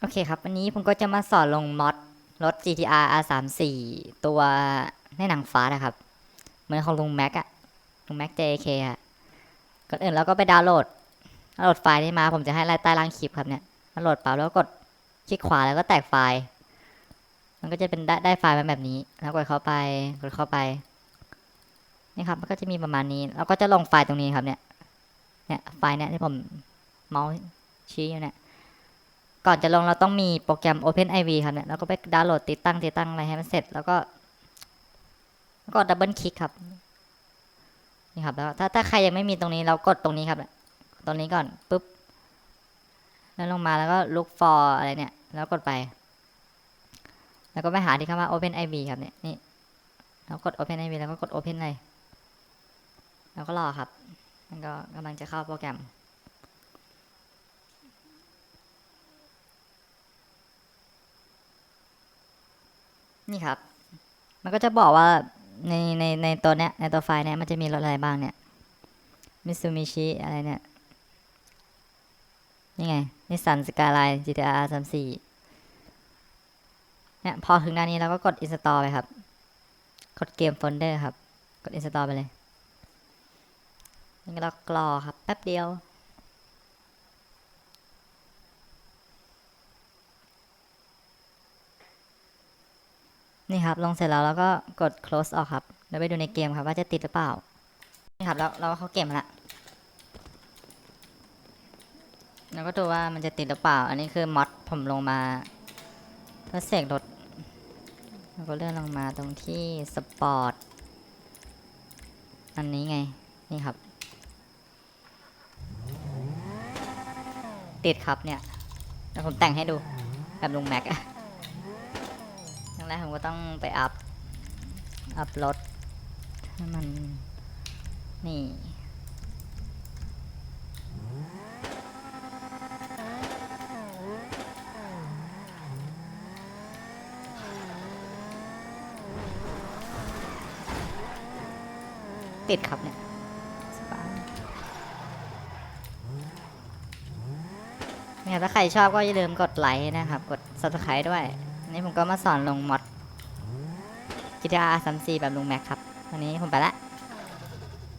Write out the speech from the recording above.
โอเคครับ วันนี้ผมก็จะมาสอนลงมอดรถ GTR R34 ตัวในหนังฟ้านะครับ เหมือนของลุงแม็กอะลุงแม็ก JK อะก่อนอื่นเราก็ไปดาวน์โหลดดาวน์โหลดไฟล์นี้มา ผมจะให้ไลใต้ล่างคลิปครับเนี่ยดาวน์โหลดปั๊บแล้วกดคลิกขวาแล้วก็แตกไฟล์ มันก็จะเป็นได้ได้ไฟล์มาแบบนี้ แล้วกดเข้าไป กดเข้าไป นี่ครับ มันก็จะมีประมาณนี้แล้วก็จะลงไฟล์ตรงนี้ครับเนี่ย เนี่ยไฟล์เนี่ยที่ผมเมาส์ชี้อยู่เนี่ย ก่อนจะลงเราต้องมีโปรแกรม OpenIV ครับเนี่ยแล้วก็ไปดาวน์โหลดติดตั้งติดตั้งอะไรให้มันเสร็จ แล้วก็ก็ดับเบิลคลิกครับนี่ครับแล้วถ้าถ้าใครยังไม่มีตรงนี้เรากดตรงนี้ครับตรงนี้ก่อนปุ๊บแล้วลงมาแล้วก็ look for อะไรเนี่ย แล้วกดไป แล้วก็ไปหาที่คำว่า OpenIV ครับเนี่ยนี่แล้วกด OpenIV แล้วก็กด Open เลยแล้วก็รอครับ มันก็กำลังจะเข้าโปรแกรม นี่ครับ มันก็จะบอกว่าในในในตัวเนี้ยในตัวไฟล์เนี้ยมันจะมีรถอะไรบ้างเนี่ยมิซูมิชิอะไรเนี่ยนี่ไงนิสสันสกายไลน์ GTR 34เนี่ยพอถึงหน้านี้เราก็กด install ไปครับ กดเกมโฟลเดอร์ครับ กด install ไปเลย นี่ก็เรากรอครับ แป๊บเดียว นี่ครับลงเสร็จแล้วเราก็กด close ออกครับแล้วไปดูในเกมครับว่าจะติดหรือเปล่า นี่ครับแล้วเราก็เข้าเกมมาละแล้วก็ดูว่ามันจะติดหรือเปล่า อันนี้คือมอดผมลงมาเพื่อเสกรถแล้วก็เลื่อนลงมาตรงที่สปอร์ตอันนี้ไง นี่ครับ ติดครับเนี่ยเดี๋ยวผมแต่งให้ดูแบบลุงแม็กอะ ครั้งแรกผมก็ต้องไปอัพ อัพรถให้มัน นี่ติดครับเนี่ยเนี่ยถ้าใครชอบก็อย่าลืมกดไลค์นะครับ กด subscribe ด้วย นนี้ผมก็มาสอนลงมอดกีตาร์สามสี่แบบลุงแม็กครับ วันนี้ผมไปละ